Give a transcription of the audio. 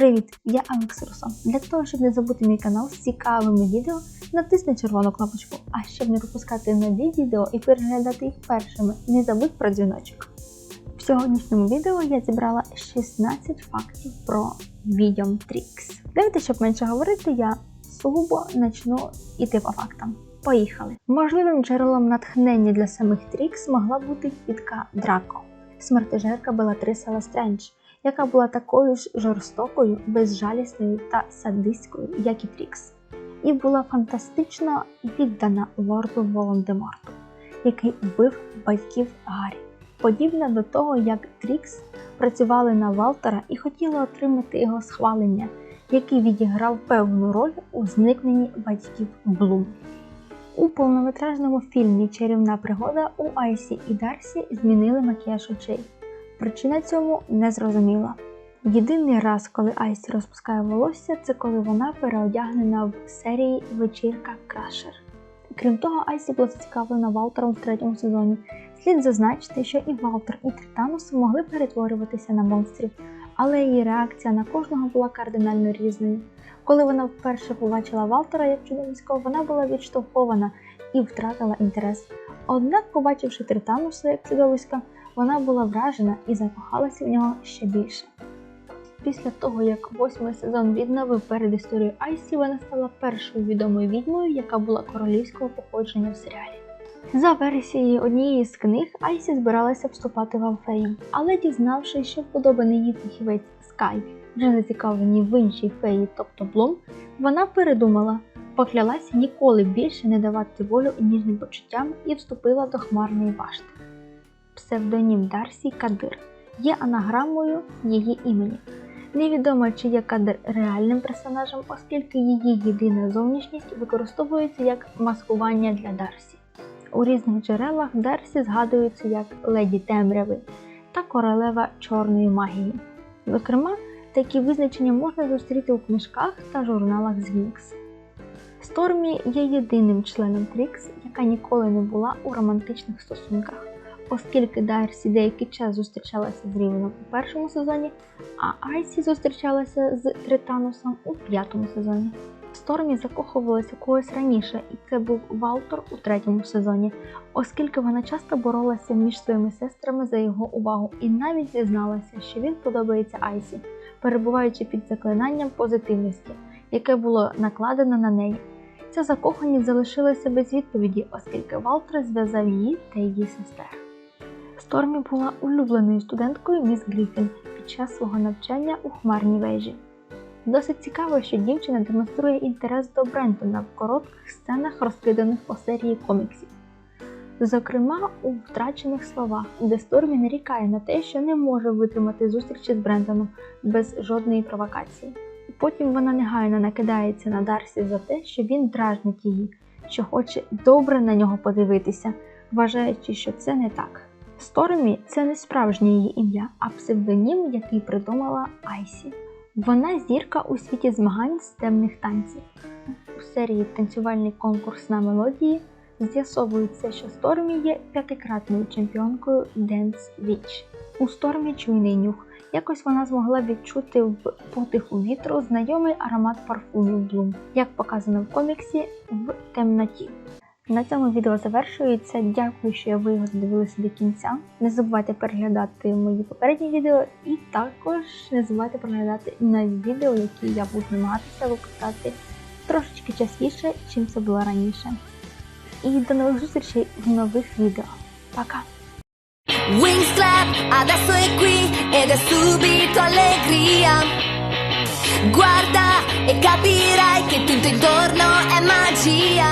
Привіт, я Алекс Русон. Для того, щоб не забути мій канал з цікавими відео, натисни червону кнопочку. А щоб не пропускати нові відео і переглядати їх першими, не забудь про дзвіночок. В сьогоднішньому відео я зібрала 16 фактів про Videom Давайте, щоб менше говорити, я сугубо почну іти по фактам. Поїхали. Можливим джерелом натхнення для самих Трікс могла бути тітка Драко, смертежерка Белатриса Лестрендж, яка була такою ж жорстокою, безжалісною та садистською, як і Трікс, і була фантастично віддана лорду Волан-де-Морту, який вбив батьків Гаррі. Подібно до того, як Трікс працювали на Валтера і хотіли отримати його схвалення, який відіграв певну роль у зникненні батьків Блум. У повнометражному фільмі Чарівна пригода у Айсі і Дарсі змінили макіяж очей. Причина цьому не зрозуміла. Єдиний раз, коли Айсі розпускає волосся, це коли вона переодягнена в серії Вечірка Крашер. Крім того, Айсі була зацікавлена Валтером в третьому сезоні. Слід зазначити, що і Валтер, і Тританус могли перетворюватися на монстрів, але її реакція на кожного була кардинально різною. Коли вона вперше побачила Валтера як чудовисько, вона була відштовхована і втратила інтерес. Однак, побачивши Тритануса як чудовиська, вона була вражена і закохалася в нього ще більше. Після того, як восьмий сезон відновив передісторію Айсі, вона стала першою відомою відьмою, яка була королівського походження в серіалі. За версією однієї з книг Айсі збиралася вступати в Алфею, але дізнавшись, що вподобаний її фахівець Скай вже зацікавлені в іншій феї, тобто Блум, вона передумала, поклялася ніколи більше не давати волю ніжним почуттям і вступила до хмарної башти. Псевдонім Дарсі Кадир є анаграмою її імені. Невідомо, чи є Кадир реальним персонажем, оскільки її єдина зовнішність використовується як маскування для Дарсі. У різних джерелах Дарсі згадується як леді темряви та королева чорної магії. Зокрема, такі визначення можна зустріти у книжках та журналах з Вінкс. Стормі є єдиним членом Трікс, яка ніколи не була у романтичних стосунках, оскільки Дарсі деякий час зустрічалася з Рівеном у першому сезоні, а Айсі зустрічалася з Тританусом у п'ятому сезоні. Стормі закохувалася когось раніше, і це був Валтор у третьому сезоні, оскільки вона часто боролася між своїми сестрами за його увагу і навіть зізналася, що він подобається Айсі, перебуваючи під заклинанням позитивності, яке було накладено на неї. Ця закоханість залишилася без відповіді, оскільки Валтер зв'язав її та її сестер. Стормі була улюбленою студенткою міс Гріфін під час свого навчання у хмарній вежі. Досить цікаво, що дівчина демонструє інтерес до Брентона в коротких сценах, розкиданих по серії коміксів. Зокрема, у втрачених словах, де Стормі нарікає на те, що не може витримати зустрічі з Брентоном без жодної провокації. Потім вона негайно накидається на Дарсі за те, що він дражнить її, що хоче добре на нього подивитися, вважаючи, що це не так. Стормі це не справжнє її ім'я, а псевдонім, який придумала Айсі. Вона зірка у світі змагань з темних танців. У серії Танцювальний конкурс на мелодії з'ясовується, що Стормі є п'ятикратною чемпіонкою Dance Witch. У Стормі чуйний нюх. Якось вона змогла відчути в потиху вітру знайомий аромат парфумів Bloom, як показано в коміксі в темноті. На цьому відео завершується. Дякую, що ви його дивилися до кінця. Не забувайте переглядати мої попередні відео, і також не забувайте переглядати нові відео, які я буду намагатися випускати трошечки частіше, чим це було раніше. І до нових зустрічей в нових відео. Пока! Guarda e capirai che tutto intorno è magia.